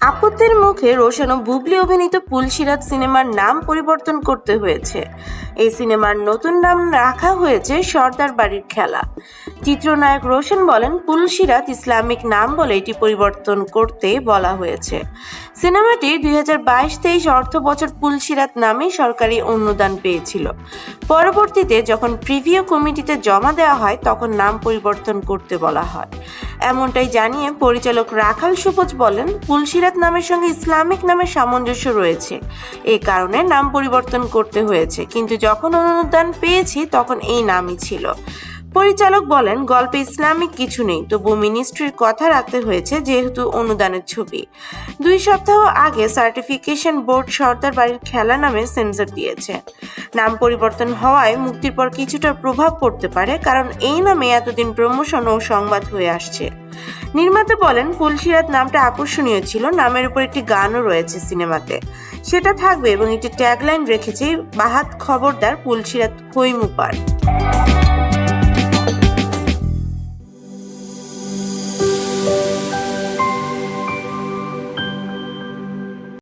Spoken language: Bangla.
আপত্তির মুখে রোশন ও বুবলি অভিনীত পুলসিরাত সিনেমার নাম পরিবর্তন করতে হয়েছে। এই সিনেমার নতুন নাম রাখা হয়েছে সর্দার বাড়ির খেলা। চিত্রনায়ক রোশন বলেন পুলসিরাত ইসলামিক নাম বলে এটি পরিবর্তন করতে বলা হয়েছে। সিনেমাটি দুই হাজার বাইশ তেইশ অর্থ বছর পুলসিরাত নামে সরকারি অনুদান পেয়েছিল। পরবর্তীতে যখন প্রিভিউ কমিটিতে জমা দেওয়া হয়, তখন নাম পরিবর্তন করতে বলা হয়। এমনটাই জানিয়ে পরিচালক রাখাল সুপোজ বলেন পুলসিরাত নামের সঙ্গে ইসলামিক নামের সামঞ্জস্য রয়েছে। এ কারণে নাম পরিবর্তন করতে হয়েছে, কিন্তু যখন অনুদান পেয়েছি তখন এই নামই ছিল। পরিচালক বলেন, গল্পে ইসলামিক কিছু নেই তবু মিনিস্ট্রির কথা রাখতে হয়েছে যেহেতু অনুদানের ছবি। দুই সপ্তাহ আগে সার্টিফিকেশন বোর্ড সর্দার বাড়ির খেলা নামে সেন্সর দিয়েছে। নাম পরিবর্তন হওয়ায় মুক্তির পর কিছুটা প্রভাব পড়তে পারে, কারণ এই নামে এতদিন প্রমোশন ও সংবাদ হয়ে আসছে। নির্মাতা বলেন ফুলসিরাত নামটা আকর্ষণীয় ছিল, নামের উপর একটি গানও রয়েছে সিনেমাতে। সেটা থাকবে এবং একটি ট্যাগলাইন রেখেছে বাহাত খবরদার ফুলসিরাত খৈমুপার